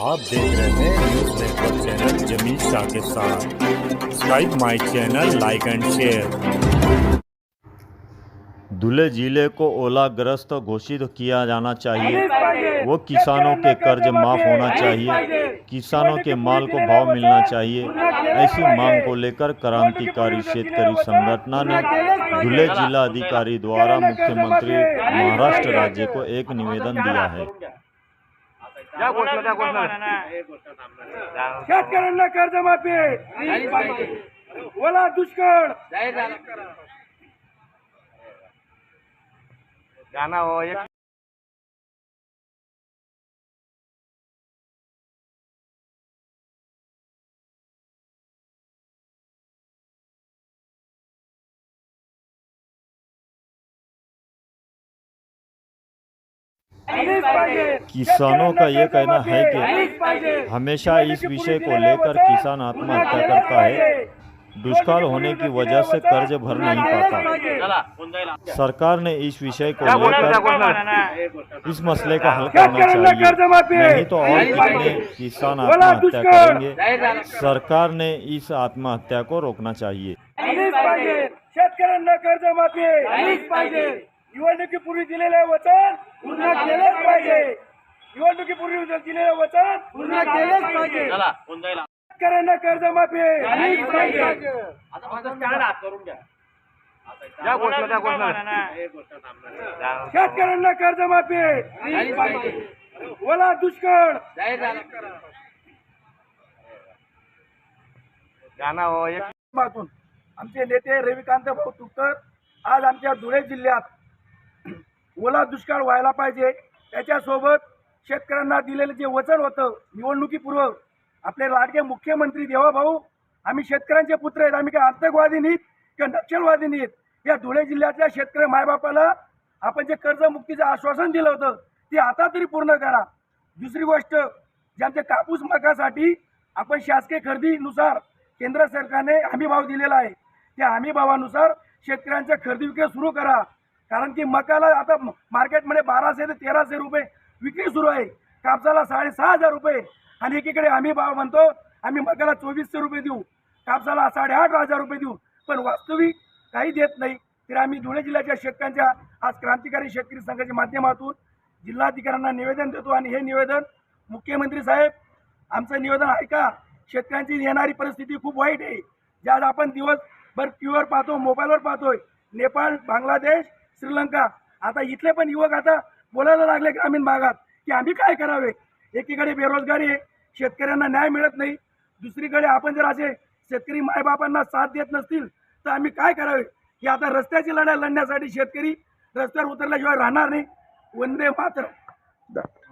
आप देख रहे हैं न्यूज़ नेटवर्क चैनल ज़मीन शाह के साथ। Subscribe my channel like and share Dhule ज़िले को ओलाग्रस्त घोषित किया जाना चाहिए। वो किसानों के कर्ज माफ़ होना चाहिए। किसानों के माल को भाव मिलना चाहिए। ऐसी मांग को लेकर क्रांतिकारी शेतकरी संगठना ने धुले जिला अधिकारी द्वारा मुख्यमंत्री महाराष्ट्र राज्य को एक निवेदन दिया है। घोषणा घोषणा शेतकऱ्यांना कर्जमाफी. ओला दुष्काळ. गाणं हो एक किसानों का ये कहना है कि हमेशा इस विषय को लेकर किसान आत्महत्या करता है। दुष्काल होने की वजह से कर्ज भर नहीं पाता। सरकार ने इस विषय को लेकर इस मसले का हल करना चाहिए। नहीं तो और कितने किसान आत्महत्या करेंगे? सरकार ने इस आत्महत्या को रोकना चाहिए। शेतकऱ्यांना आलीच पाहिजे निवडणुकीपूर्वी दिलेले वचन पूर्ण केलेच पाहिजे. निवडणुकीपूर्वी दिलेले वचन पूर्ण केलेच पाहिजे. शेतकऱ्यांना कर्जमाफी पाहिजे. घोषणा शेतकऱ्यांना कर्जमाफी आलीच पाहिजे. ओला दुष्काळ. गाणं हो आमचे नेते रविकांत भाऊ तुपकर आज आमच्या धुळे जिल्ह्यात ओला दुष्काळ व्हायला पाहिजे. त्याच्यासोबत शेतकऱ्यांना दिलेलं जे वचन होतं निवडणुकीपूर्व आपले लाडके मुख्यमंत्री देवाभाऊ आम्ही शेतकऱ्यांचे पुत्र आहेत आम्ही काय आतंकवादी नाहीत किंवा नक्षलवादी नाहीत या धुळे जिल्ह्यातल्या शेतकरी मायबापाला आपण जे कर्जमुक्तीचं आश्वासन दिलं होतं ते आता तरी पूर्ण करा. दुसरी गोष्ट जे आमच्या कापूस मकासाठी आपण शासकीय खरेदीनुसार केंद्र सरकारने हमीभाव दिलेला आहे. त्या हमीभावानुसार शेतकऱ्यांच्या खरेदी विक्री सुरू करा. कारण की मकाला आता मार्केटमध्ये बाराशे ते तेराशे रुपये विक्री सुरू आहे. कापसाला साडेसहा हजार रुपये. आणि एकीकडे आम्ही भाव म्हणतो आम्ही मकाला चोवीसशे रुपये देऊ. कापसाला साडेआठ हजार रुपये देऊ. पण वास्तविक काही देत नाही. तर आम्ही धुळे जिल्ह्याच्या शेतकऱ्यांच्या आज क्रांतिकारी शेतकरी संघाच्या माध्यमातून जिल्हाधिकाऱ्यांना निवेदन देतो. आणि हे निवेदन मुख्यमंत्री साहेब आमचं निवेदन ऐका. शेतकऱ्यांची येणारी परिस्थिती खूप वाईट आहे. ज्या आज आपण दिवसभर टीव्हीवर पाहतो मोबाईलवर पाहतोय. नेपाळ बांगलादेश श्रीलंका. आता इथले पण युवक आता बोलायला लागले ग्रामीण भागात की आम्ही काय करावे? एकीकडे बेरोजगारी आहे शेतकऱ्यांना न्याय मिळत नाही. दुसरीकडे आपण जर असे शेतकरी मायबापांना साथ देत नसतील तर आम्ही काय करावे? की आता रस्त्याची लढाई लढण्यासाठी शेतकरी रस्त्यावर उतरल्याशिवाय राहणार नाही. वंदे मात्र